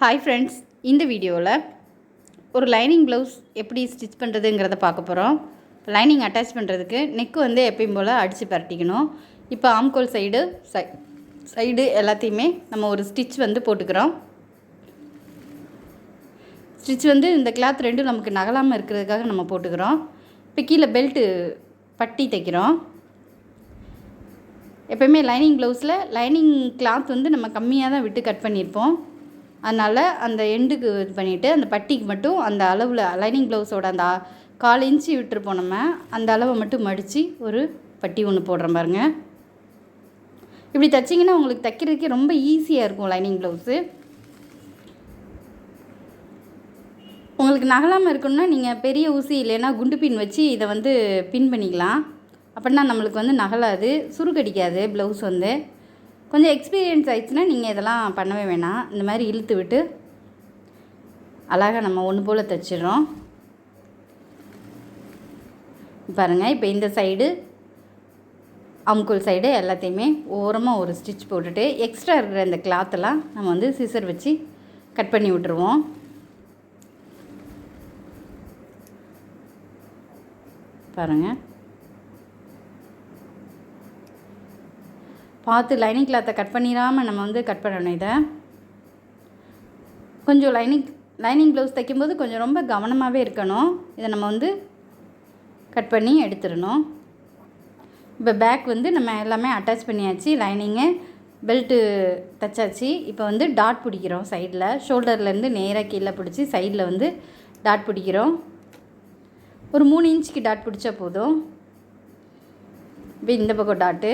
Hi friends இந்த வீடியோவில் ஒரு லைனிங் ப்ளவுஸ் எப்படி ஸ்டிச் பண்ணுறதுங்கிறத பார்க்க போகிறோம் லைனிங் அட்டாச் பண்ணுறதுக்கு நெக்கு வந்து எப்பயும் போல் அடித்து பரட்டிக்கணும். இப்போ ஆம்கோல் சைடு சை சைடு எல்லாத்தையுமே நம்ம ஒரு ஸ்டிச் வந்து போட்டுக்கிறோம். ஸ்டிச் வந்து இந்த கிளாத் ரெண்டும் நமக்கு நகலாமல் இருக்கிறதுக்காக நம்ம போட்டுக்கிறோம். இப்போ கீழே பெல்ட்டு பட்டி தைக்கிறோம். எப்போயுமே லைனிங் ப்ளவுஸில் லைனிங் கிளாத் வந்து நம்ம கம்மியாக தான் விட்டு கட் பண்ணியிருப்போம். அதனால் அந்த எண்டுக்கு இது பண்ணிவிட்டு அந்த பட்டிக்கு மட்டும் அந்த அளவில் லைனிங் ப்ளவுஸோட அந்த கால் இன்ச்சு விட்டுருப்போம் நம்ம. அந்த அளவை மட்டும் மடித்து ஒரு பட்டி ஒன்று போடுறோம் பாருங்க. இப்படி தைச்சிங்கன்னா உங்களுக்கு தைக்கிறதுக்கே ரொம்ப ஈஸியாக இருக்கும் லைனிங் ப்ளவுஸு உங்களுக்கு நகலாமல் இருக்கணும்னா நீங்கள் பெரிய ஊசி இல்லைன்னா குண்டு பின் வச்சு இதை வந்து பின் பண்ணிக்கலாம். அப்படின்னா நம்மளுக்கு வந்து நகலாது சுருக்கடிக்காது ப்ளவுஸ் வந்து. கொஞ்சம் எக்ஸ்பீரியன்ஸ் ஆயிடுச்சுன்னா நீங்கள் இதெல்லாம் பண்ணவே வேணாம். இந்த மாதிரி இழுத்து விட்டு அழகாக நம்ம ஒன்று போல் தைச்சிடுறோம். பாருங்கள் இப்போ இந்த சைடு அமுக்குள் சைடு எல்லாத்தையுமே ஓரமாக ஒரு ஸ்டிச் போட்டுட்டு எக்ஸ்ட்ரா இருக்கிற இந்த கிளாத்தெல்லாம் நம்ம வந்து சிசர் வச்சு கட் பண்ணி விட்டுருவோம். பாருங்கள் பார்த்து லைனிங் கிளாத்தை கட் பண்ணிடாமல் நம்ம வந்து கட் பண்ணணும் இதை. கொஞ்சம் லைனிங் லைனிங் ப்ளவுஸ் தைக்கும்போது கொஞ்சம் ரொம்ப கவனமாகவே இருக்கணும். இதை நம்ம வந்து கட் பண்ணி எடுத்துடணும். இப்போ பேக் வந்து நம்ம எல்லாமே அட்டாச் பண்ணியாச்சு லைனிங்கு பெல்ட்டு தைச்சாச்சு. இப்போ வந்து டாட் பிடிக்கிறோம் சைடில் ஷோல்டர்லேருந்து நேராக கீழே பிடிச்சி சைடில் வந்து டாட் பிடிக்கிறோம். ஒரு மூணு இன்ச்சுக்கு டாட் பிடிச்சா போதும். இப்போ இந்த பக்கம் டாட்டு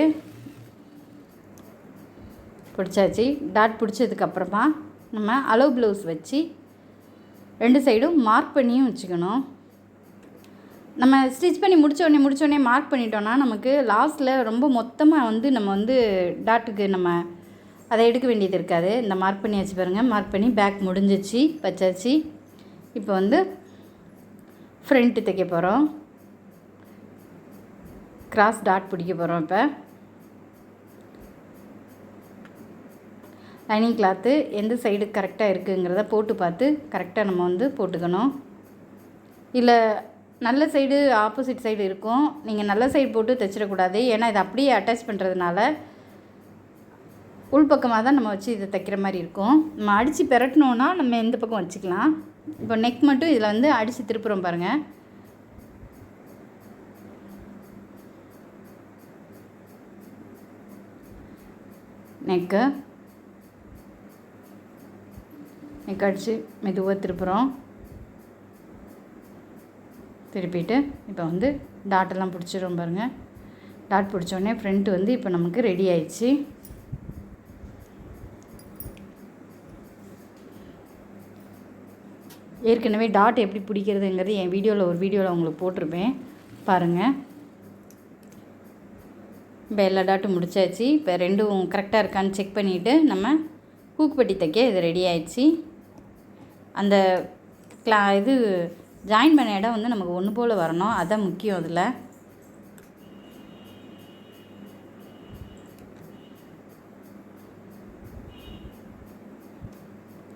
பிடிச்சாச்சு. டாட் பிடிச்சதுக்கப்புறமா நம்ம அலோ ப்ளவுஸ் வச்சு ரெண்டு சைடும் மார்க் பண்ணியும் வச்சுக்கணும். நம்ம ஸ்டிச் பண்ணி முடித்தோடனே முடித்தோடனே மார்க் பண்ணிட்டோன்னா நமக்கு லாஸ்ட்டில் ரொம்ப மொத்தமாக வந்து நம்ம வந்து டாட்டுக்கு நம்ம அதை எடுக்க வேண்டியது இருக்காது. இந்த மார்க் பண்ணி வச்சு பாருங்கள் மார்க் பண்ணி பேக் முடிஞ்சிச்சு வச்சாச்சு. இப்போ வந்து ஃப்ரண்ட்டு தைக்க போகிறோம் கிராஸ் டாட் பிடிக்க போகிறோம் இப்போ. லைனிங் கிளாத்து எந்த சைடு கரெக்டாக இருக்குங்கிறத போட்டு பார்த்து கரெக்டாக நம்ம வந்து போட்டுக்கணும். இல்லை நல்ல சைடு ஆப்போசிட் சைடு இருக்கும். நீங்கள் நல்ல சைடு போட்டு தைச்சிடக்கூடாது. ஏன்னா இதை அப்படியே அட்டாச் பண்ணுறதுனால உள்பக்கமாக தான் நம்ம வச்சு இதை தைக்கிற மாதிரி இருக்கும். நம்ம அடித்து பெரட்டினோன்னா நம்ம எந்த பக்கம் வச்சுக்கலாம். இப்போ நெக் மட்டும் இதில் வந்து அடித்து திருப்புறோம் பாருங்கள் நெக்கு நெக் மெதுவாக திருப்புறோம். திருப்பிட்டு இப்போ வந்து டாட்டெல்லாம் பிடிச்சிரும் பாருங்கள் டாட் பிடிச்சோடனே ஃப்ரண்ட் வந்து இப்போ நமக்கு ரெடி ஆயிடுச்சு. ஏற்கனவே டாட் எப்படி பிடிக்கிறதுங்கிறது என் வீடியோவில் ஒரு வீடியோவில் உங்களுக்கு போட்டிருப்பேன். பாருங்கள் இப்போ எல்லா டாட்டும் முடிச்சாச்சு. இப்போ ரெண்டும் கரெக்டாக இருக்கான்னு செக் பண்ணிவிட்டு நம்ம ஹூக் தைக்க இது ரெடி ஆயிடுச்சு. அந்த க்ளா இது ஜாயின் பண்ண இடம் வந்து நமக்கு ஒன்று போல் வரணும். அதுதான் முக்கியம் அதில்.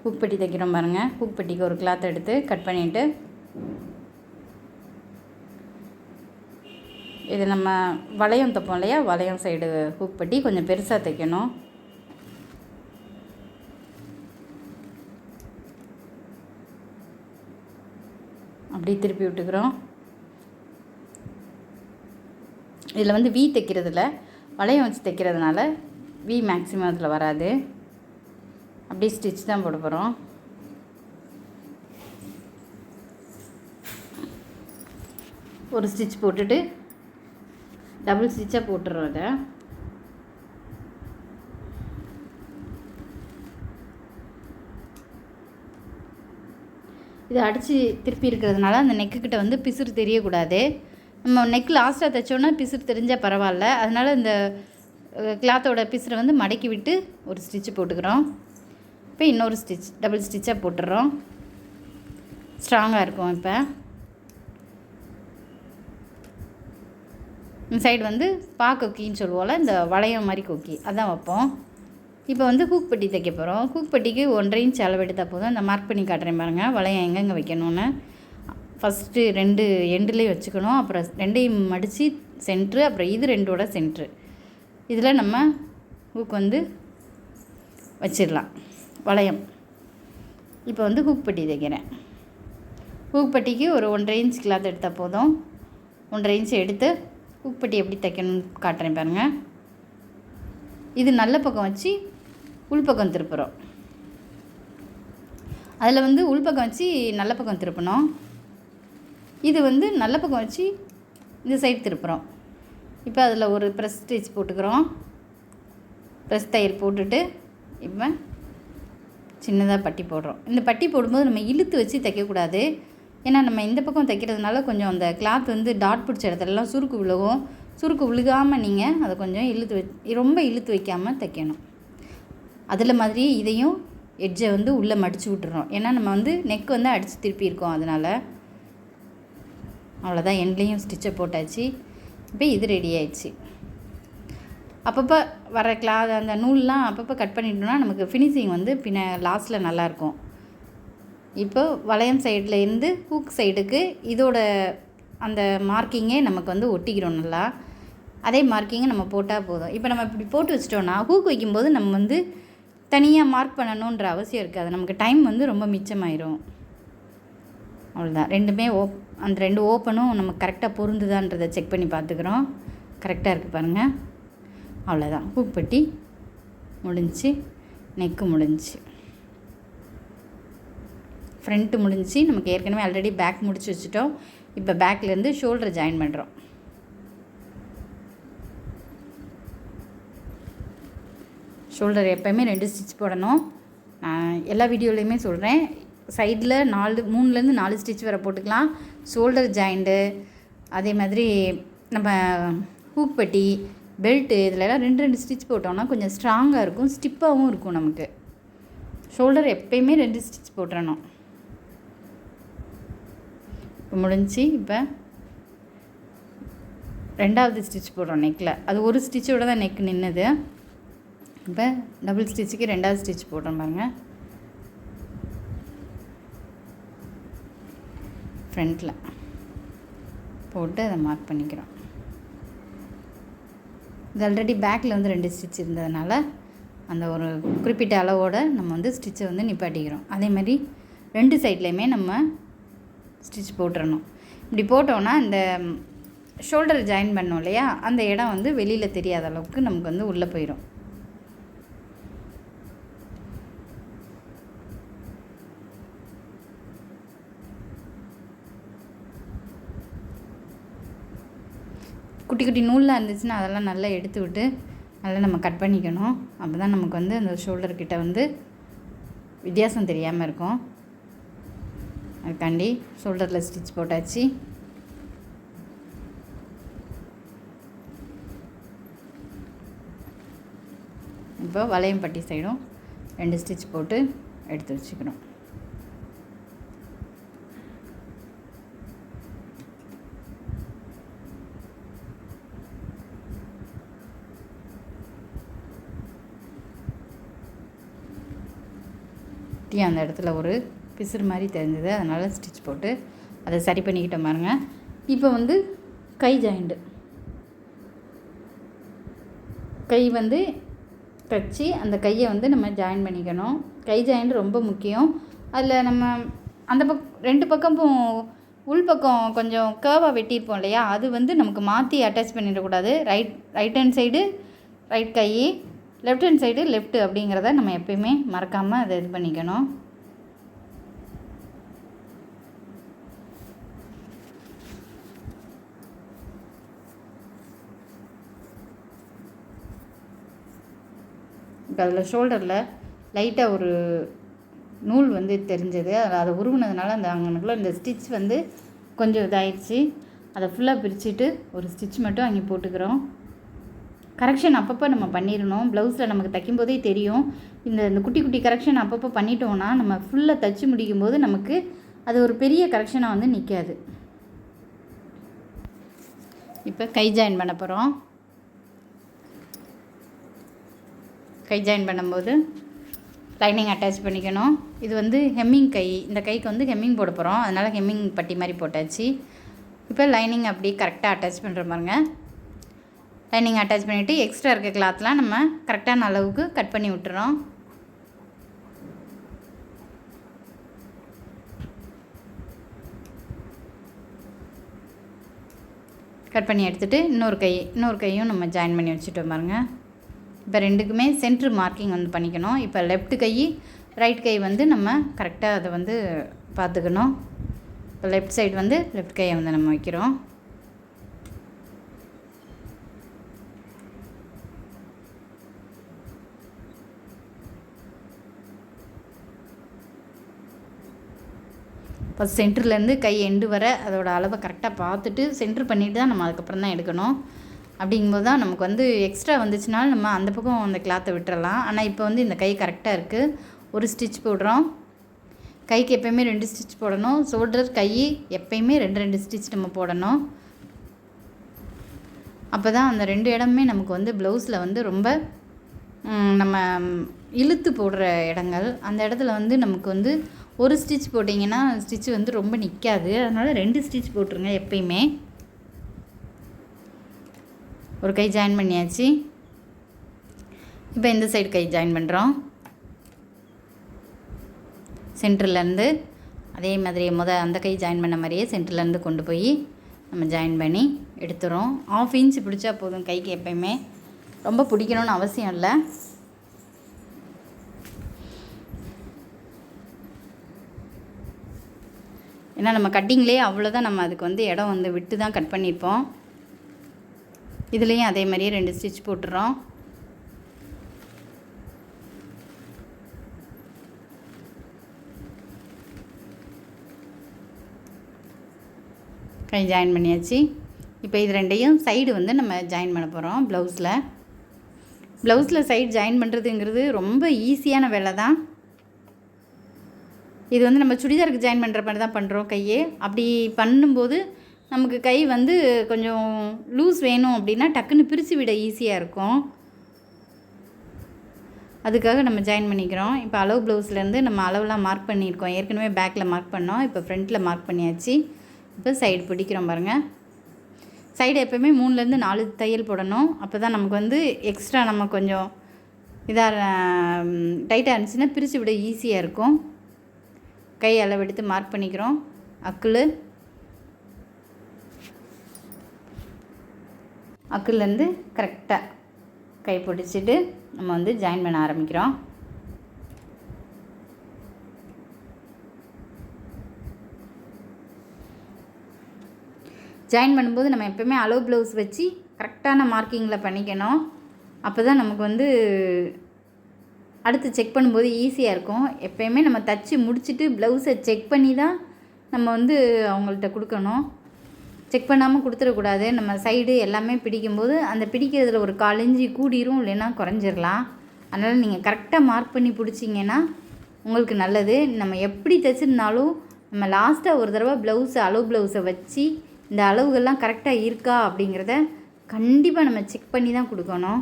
ஹூக் பட்டி தைக்கிறோம் பாருங்கள் ஹூக் பட்டிக்கு ஒரு கிளாத் எடுத்து கட் பண்ணிவிட்டு இது நம்ம வளையம் தைப்போம் இல்லையா? வளையம் சைடு ஹூக் பட்டி கொஞ்சம் பெருசாக தைக்கணும். அப்படியே திருப்பி விட்டுக்கிறோம். இதில் வந்து வி தைக்கிறதுல வளையம் வச்சு தைக்கிறதுனால வி மேக்ஸிமம் அதில் வராது. அப்படியே ஸ்டிச் தான் போட போகிறோம் ஒரு ஸ்டிச் போட்டுட்டு டபுள் ஸ்டிச்சாக போட்டுறோம் அதை இது அடித்து திருப்பி இருக்கிறதுனால அந்த நெக்குக்கிட்ட வந்து பிசுறு தெரியக்கூடாது. நம்ம நெக் லாஸ்ட்டாக தைச்சோன்னா பிசுறு தெரிஞ்சால் பரவாயில்ல. அதனால் இந்த கிளாத்தோட பிசுரை வந்து மடக்கி விட்டு ஒரு ஸ்டிச்சு போட்டுக்கிறோம். இப்போ இன்னொரு ஸ்டிச் டபுள் ஸ்டிச்சாக போட்டுடுறோம் ஸ்ட்ராங்காக இருக்கும் இப்போ. இந்த சைடு வந்து பா கொக்கின்னு சொல்லுவோம்ல இந்த வளையம் மாதிரி கொக்கி. அதான் வைப்போம். இப்போ வந்து ஹூக் பட்டி தைக்க போகிறோம் ஹூக் பட்டிக்கு ஒன்றரை இன்ச் அளவு எடுத்தால் போதும். அந்த மார்க் பண்ணி காட்டுறேன் பாருங்கள் வளையம் எங்கெங்கே வைக்கணும்னு. ஃபஸ்ட்டு ரெண்டு எண்டுலேயும் வச்சுக்கணும். அப்புறம் ரெண்டையும் மடித்து சென்ட்ரு அப்புறம் இது ரெண்டோட சென்ட்ரு இதில் நம்ம ஹூக் வந்து வச்சிடலாம். வளையம். இப்போ வந்து ஹூக் பட்டி தைக்கிறேன். ஹூக் பட்டிக்கு ஒரு ஒன்றரை இன்ச் கிளாத் எடுத்தால் போதும். ஒன்றரை இன்ச் எடுத்து ஹூக் பட்டி எப்படி தைக்கணும்னு காட்டுறேன் பாருங்கள் இது நல்ல பக்கம் வச்சு உள்பக்கம் திருப்புறோம். அதில் வந்து உள்பக்கம் வச்சு நல்ல பக்கம் திருப்பணும். இது வந்து நல்ல பக்கம் வச்சு இந்த சைடு திருப்புறோம். இப்போ அதில் ஒரு ப்ரெஸ் ஸ்டிச் போட்டுக்கிறோம். ப்ரெஸ் தயிர் போட்டுட்டு இப்போ சின்னதாக பட்டி போடுறோம். இந்த பட்டி போடும்போது நம்ம இழுத்து வச்சு தைக்கக்கூடாது. ஏன்னா நம்ம இந்த பக்கம் தைக்கிறதுனால கொஞ்சம் அந்த கிளாத் வந்து டாட் பிடிச்ச இடத்துலலாம் சுருக்கு விழுகும். சுருக்கு விழுகாமல் நீங்கள் அதை கொஞ்சம் இழுத்து வை ரொம்ப இழுத்து வைக்காமல் தைக்கணும். அதில் மாதிரி இதையும் எட்ஜை வந்து உள்ளே மடித்து விட்டுறோம் ஏன்னா நம்ம வந்து நெக் வந்து அடித்து திருப்பியிருக்கோம் அதனால். அவ்வளோதான் எண்ட்லேயும் ஸ்டிச்சை போட்டாச்சு. இப்போ இது ரெடி ஆயிடுச்சு. அப்பப்போ வர கிளா அந்த நூல்லாம் அப்பப்போ கட் பண்ணிட்டோம்னா நமக்கு ஃபினிஷிங் வந்து பின்ன லாஸ்ட்டில் நல்லாயிருக்கும். இப்போ வளையம் சைடில் இருந்து ஹூக் சைடுக்கு இதோட அந்த மார்க்கிங்கே நமக்கு வந்து ஒட்டிக்கிறோம் நல்லா. அதே மார்க்கிங்கை நம்ம போட்டால் போதும். இப்போ நம்ம இப்படி போட்டு வச்சிட்டோன்னா ஹூக் வைக்கும்போது நம்ம வந்து தனியாக மார்க் பண்ணணுன்ற அவசியம் இருக்காது. நமக்கு டைம் வந்து ரொம்ப மிச்சமாயிரும். அவ்வளோதான் ரெண்டுமே ஓப் அந்த ரெண்டு ஓப்பனும் நம்ம கரெக்டாக பொருந்துதான்றதை செக் பண்ணி பார்த்துக்குறோம். கரெக்டாக இருக்குது பாருங்கள் அவ்வளோதான் ஹூக் முடிஞ்சு நெக்கு முடிஞ்சு. ஃப்ரண்ட்டு முடிஞ்சு நமக்கு ஏற்கனவே ஆல்ரெடி பேக் முடிச்சு வச்சுட்டோம். இப்போ பேக்லேருந்து ஷோல்டர் ஜாயின் பண்ணுறோம் ஷோல்டர் எப்போயுமே ரெண்டு ஸ்டிச் போடணும். நான் எல்லா வீடியோலையுமே சொல்கிறேன் சைடில் நாலு மூணுலேருந்து நாலு ஸ்டிச் வர போட்டுக்கலாம். ஷோல்டர் ஜாயிண்ட்டு அதே மாதிரி நம்ம ஹூக் பட்டி பெல்ட்டு இதிலலாம் ரெண்டு ரெண்டு ஸ்டிச் போட்டோம்னா கொஞ்சம் ஸ்ட்ராங்காக இருக்கும் ஸ்டிப்பாகவும் இருக்கும் நமக்கு. ஷோல்டர் எப்பயுமே ரெண்டு ஸ்டிச் போட்டுறணும். இப்போ முடிஞ்சு இப்போ ரெண்டாவது ஸ்டிச் போடுறோம் நெக்கில் அது ஒரு ஸ்டிச்சோட தான் நெக் நின்றுது இப்போ டபுள் ஸ்டிச்சுக்கு ரெண்டாவது ஸ்டிச் போடுறேன் பாருங்க. ஃப்ரண்ட்டில் போட்டு அதை மார்க் பண்ணிக்கிறோம். இது ஆல்ரெடி பேக்கில் வந்து ரெண்டு ஸ்டிச் இருந்ததுனால அந்த ஒரு குறிப்பிட்ட அளவோடு நம்ம வந்து ஸ்டிச்சை வந்து நிப்பாட்டிக்கிறோம். அதே மாதிரி ரெண்டு சைட்லேயுமே நம்ம ஸ்டிச் போட்டுறணும். இப்படி போட்டோன்னா இந்த ஷோல்டர் ஜாயின் பண்ணோம் இல்லையா? அந்த இடம் வந்து வெளியில் தெரியாத அளவுக்கு நமக்கு வந்து உள்ளே போயிடும் குட்டி குட்டி நூல்லாம் இருந்துச்சுன்னா அதெல்லாம் நல்லா எடுத்து விட்டு நல்லா நம்ம கட் பண்ணிக்கணும். அப்போ தான் நமக்கு வந்து அந்த ஷோல்டர் கிட்ட வந்து வித்தியாசம் தெரியாமல் இருக்கும். அதுக்காண்டி ஷோல்டரில் ஸ்டிச் போட்டாச்சு. இப்போ வளையம் பட்டி சைடும் ரெண்டு ஸ்டிச் போட்டு எடுத்து வச்சுக்கிறோம் டீ அந்த இடத்துல ஒரு பிசுறு மாதிரி தெரிஞ்சது. அதனால் ஸ்டிச் போட்டு அதை சரி பண்ணிக்கிட்டோம் பாருங்க. இப்போ வந்து கை ஜாயிண்ட்டு கை வந்து தைச்சி அந்த கையை வந்து நம்ம ஜாயின் பண்ணிக்கணும். கை ஜாயிண்ட் ரொம்ப முக்கியம். அதில் நம்ம அந்த பக் ரெண்டு பக்கமும் உள் பக்கம் கொஞ்சம் கேர்வாக வெட்டியிருப்போம் இல்லையா? அது வந்து நமக்கு மாற்றி அட்டாச் பண்ணிடக்கூடாது. Right right hand side right கை லெஃப்ட் ஹேண்ட் சைடு லெஃப்ட்டு அப்படிங்கிறத நம்ம எப்பயுமே மறக்காமல் அதை இது பண்ணிக்கணும். இப்போ அதில் ஷோல்டரில் லைட்டாக ஒரு நூல் வந்து தெரிஞ்சது. அதை அதை உருவினதுனால அந்த அங்கனுக்குள்ளே இந்த ஸ்டிச் வந்து கொஞ்சம் இதாயிடுச்சு. அதை ஃபுல்லாக பிரிச்சுட்டு ஒரு ஸ்டிச் மட்டும் அங்கே போட்டுக்கிறோம். கரெக்ஷன் அப்பப்போ நம்ம பண்ணிடணும். ப்ளவுஸில் நமக்கு தைக்கும் போதே தெரியும். இந்த இந்த குட்டி குட்டி கரெக்ஷன் அப்பப்போ பண்ணிட்டோம்னா நம்ம ஃபுல்லாக தைச்சி முடிக்கும் போது நமக்கு அது ஒரு பெரிய கரெக்ஷனாக வந்து நிற்காது இப்போ கை ஜாயின் பண்ண போகிறோம் கை ஜாயின் பண்ணும்போது லைனிங் அட்டாச் பண்ணிக்கணும். இது வந்து ஹெம்மிங் கை. இந்த கைக்கு வந்து ஹெம்மிங் போட போகிறோம் அதனால் ஹெம்மிங் பட்டி மாதிரி போட்டாச்சு. இப்போ லைனிங் அப்படி கரெக்டாக அட்டாச் பண்ணுற மாதிரிங்க லைனிங் அட்டாச் பண்ணிவிட்டு எக்ஸ்ட்ரா இருக்க கிளாத்லாம் நம்ம கரெக்டான அளவுக்கு கட் பண்ணி விட்டுறோம். கட் பண்ணி எடுத்துகிட்டு இன்னொரு கை இன்னொரு கையும் நம்ம ஜாயின் பண்ணி வச்சுட்டோம் பாருங்க. இப்போ ரெண்டுக்குமே சென்ட்ரு மார்க்கிங் வந்து பண்ணிக்கணும். இப்போ லெஃப்ட் கை ரைட் கை வந்து நம்ம கரெக்டாக அதை வந்து பார்த்துக்கணும். இப்போ லெஃப்ட் சைடு வந்து லெஃப்ட் கையை வந்து நம்ம வைக்கிறோம். இப்போ சென்டர்லேருந்து கை எண்டு வர அதோட அளவை கரெக்டாக பார்த்துட்டு சென்டர் பண்ணிவிட்டு தான் நம்ம அதுக்கப்புறம் தான் எடுக்கணும். அப்படிங்கும்போது தான் நமக்கு வந்து எக்ஸ்ட்ரா வந்துச்சுனாலும் நம்ம அந்த பக்கம் அந்த கிளாத்தை விட்டுறலாம். ஆனால் இப்போ வந்து இந்த கை கரெக்டாக இருக்குது ஒரு ஸ்டிச் போடுறோம். கைக்கு எப்போயுமே ரெண்டு ஸ்டிச் போடணும். ஷோல்டர் கை எப்பயுமே ரெண்டு ரெண்டு ஸ்டிச் நம்ம போடணும். அப்போ தான் அந்த ரெண்டு இடமுமே நமக்கு வந்து ப்ளவுஸில் வந்து ரொம்ப நம்ம இழுத்து போடுற இடங்கள். அந்த இடத்துல வந்து நமக்கு வந்து ஒரு ஸ்டிச் போட்டிங்கன்னா ஸ்டிச் வந்து ரொம்ப நிற்காது அதனால் ரெண்டு ஸ்டிச் போட்டுருங்க எப்பயுமே. ஒரு கை ஜாயின் பண்ணியாச்சு. இப்போ இந்த சைடு கை ஜாயின் பண்ணுறோம் சென்டர்லேருந்து அதே மாதிரி முத அந்த கை ஜாயின் பண்ண மாதிரியே சென்டர்லேருந்து கொண்டு போய் நம்ம ஜாயின் பண்ணி எடுத்துகிறோம் ஆஃப் இன்ச் பிடிச்சா போதும் கைக்கு எப்பயுமே. ரொம்ப பிடிக்கணும்னு அவசியம் இல்லை. ஏன்னா நம்ம கட்டிங்லேயே அவ்வளோதான் நம்ம அதுக்கு வந்து இடம் வந்து விட்டு தான் கட் பண்ணியிருப்போம். இதுலேயும் அதே மாதிரியே ரெண்டு ஸ்டிச் போட்டுறோம். கை ஜாயின் பண்ணியாச்சு. இப்போ இது ரெண்டையும் சைடு வந்து நம்ம ஜாயின் பண்ண போகிறோம் ப்ளவுஸில் ப்ளவுஸில் சைடு ஜாயின் பண்ணுறதுங்கிறது ரொம்ப ஈஸியான வேலை தான் இது வந்து நம்ம சுடிதாருக்கு ஜாயின் பண்ணுற மாதிரி தான் பண்ணுறோம் கையே. அப்படி பண்ணும்போது நமக்கு கை வந்து கொஞ்சம் லூஸ் வேணும் அப்படின்னா டக்குன்னு பிரித்து விட ஈஸியாக இருக்கும். அதுக்காக நம்ம ஜாயின் பண்ணிக்கிறோம். இப்போ அளவு ப்ளவுஸ்லேருந்து நம்ம அளவுலாம் மார்க் பண்ணியிருக்கோம். ஏற்கனவே பேக்கில் மார்க் பண்ணோம். இப்போ ஃப்ரண்ட்டில் மார்க் பண்ணியாச்சு. இப்போ சைடு பிடிக்கிறோம் பாருங்கள் சைடு எப்போயுமே மூணுலேருந்து நாலு தையல் போடணும். அப்போ தான் நமக்கு வந்து எக்ஸ்ட்ரா நம்ம கொஞ்சம் இதாக டைட்டாக இருந்துச்சுன்னா பிரித்து விட ஈஸியாக இருக்கும். கை அளவெடுத்து மார்க் பண்ணிக்கிறோம். அக்குள் அக்குலேருந்து கரெக்டாக கை பிடிச்சிட்டு நம்ம வந்து ஜாயின் பண்ண ஆரம்பிக்கிறோம். ஜாயின் பண்ணும்போது நம்ம எப்போயுமே அலோ ப்ளவுஸ் வச்சு கரெக்டான மார்க்கிங்கில் பண்ணிக்கணும். அப்போ தான் நமக்கு வந்து அடுத்து செக் பண்ணும்போது ஈஸியாக இருக்கும். எப்போயுமே நம்ம தச்சு முடிச்சுட்டு ப்ளவுஸை செக் பண்ணி தான் நம்ம வந்து அவங்கள்ட்ட கொடுக்கணும். செக் பண்ணாமல் கொடுத்துடக்கூடாது. நம்ம சைடு எல்லாமே பிடிக்கும்போது அந்த பிடிக்கிறதுல ஒரு கால் இஞ்சி கூடிரும் இல்லைன்னா குறைஞ்சிடலாம் அதனால் நீங்கள் கரெக்டாக மார்க் பண்ணி பிடிச்சிங்கன்னா உங்களுக்கு நல்லது. நம்ம எப்படி தைச்சிருந்தாலும் நம்ம லாஸ்ட்டாக ஒரு தடவை ப்ளவுஸை அளவு ப்ளவுஸை வச்சு இந்த அளவுகள்லாம் கரெக்டாக இருக்கா அப்படிங்கிறத கண்டிப்பாக நம்ம செக் பண்ணி தான் கொடுக்கணும்.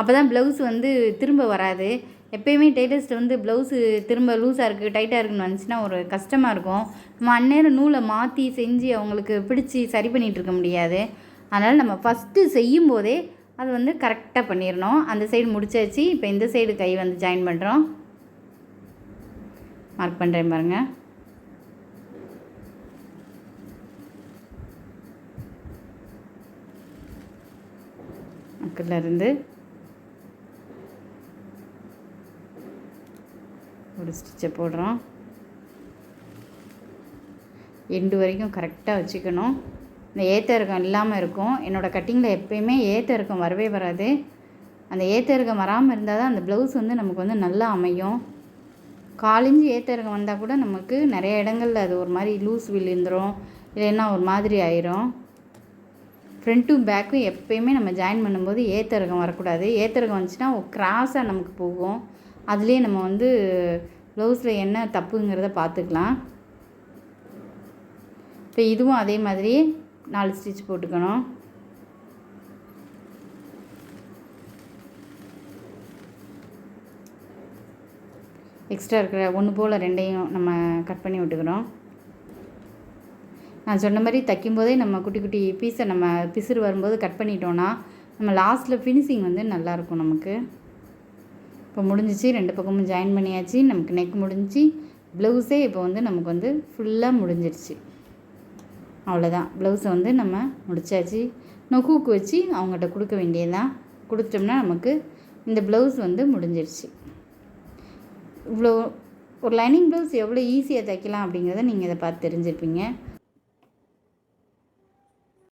அப்போ தான் ப்ளவுஸ் வந்து திரும்ப வராது. எப்பயுமே டெய்லர்ஸ்ட்டு வந்து ப்ளவுஸு திரும்ப லூஸாக இருக்குது டைட்டாக இருக்குன்னு வந்துச்சுன்னா ஒரு கஷ்டமாக இருக்கும். நம்ம அந்நேரம் நூலை மாற்றி செஞ்சு அவங்களுக்கு பிடிச்சி சரி பண்ணிகிட்டு இருக்க முடியாது. அதனால் நம்ம ஃபஸ்ட்டு செய்யும் போதே அது வந்து கரெக்டாக பண்ணிடணும் அந்த சைடு முடிச்சாச்சு இப்போ இந்த சைடு கை வந்து ஜாயின் பண்ணுறோம் மார்க் பண்ணுறேன் பாருங்கள் அக்கில் ஒரு ஸ்டிச்சை போடுறோம். எண்டு வரைக்கும் கரெக்டாக வச்சுக்கணும். இந்த ஏற்ற இறக்கம் இல்லாமல் இருக்கும். என்னோடய கட்டிங்கில் எப்பயுமே ஏத்த இறக்கம் வரவே வராது. அந்த ஏத்த இறக்கம் வராமல் இருந்தால் தான் அந்த ப்ளவுஸ் வந்து நமக்கு வந்து நல்லா அமையும். காலிஞ்சு ஏத்த இறக்கம் வந்தால் கூட நமக்கு நிறைய இடங்கள்ல அது ஒரு மாதிரி லூஸ் விழுந்துரும் இல்லைன்னா ஒரு மாதிரி ஆயிரும். ஃப்ரண்ட்டும் பேக்கும் எப்பயுமே நம்ம ஜாயின் பண்ணும்போது ஏத்த இறக்கம் வரக்கூடாது. ஏத்த இறக்கம் வந்துச்சுன்னா கிராஸாக நமக்கு போகும். அதுலேயே நம்ம வந்து ப்ளவுஸில் என்ன தப்புங்கிறத பார்த்துக்கலாம் இப்போ இதுவும் அதே மாதிரி நாலு ஸ்டிச் போட்டுக்கணும். எக்ஸ்ட்ரா இருக்கிற ஒன்று போல் ரெண்டையும் நம்ம கட் பண்ணி விட்டுக்கிறோம். நான் சொன்ன மாதிரி தைக்கும்போதே நம்ம குட்டி குட்டி பீஸை நம்ம பிசுறு வரும்போது கட் பண்ணிட்டோன்னா நம்ம லாஸ்ட்டில் ஃபினிஷிங் வந்து நல்லாயிருக்கும் நமக்கு. இப்போ முடிஞ்சிச்சு ரெண்டு பக்கமும் ஜாயின் பண்ணியாச்சு நமக்கு நெக் முடிஞ்சிச்சு ப்ளவுஸே இப்போ வந்து நமக்கு வந்து ஃபுல்லாக முடிஞ்சிடுச்சு. அவ்வளோதான் ப்ளவுஸை வந்து நம்ம முடிச்சாச்சு. நொக்கூக்கு வச்சு அவங்ககிட்ட கொடுக்க வேண்டியதுதான். கொடுத்துட்டோம்னா நமக்கு இந்த ப்ளவுஸ் வந்து முடிஞ்சிடுச்சு. இவ்வளோ ஒரு லைனிங் ப்ளவுஸ் எவ்வளோ ஈஸியாக தைக்கலாம் அப்படிங்கிறத நீங்கள் இதை பார்த்து தெரிஞ்சுருப்பீங்க.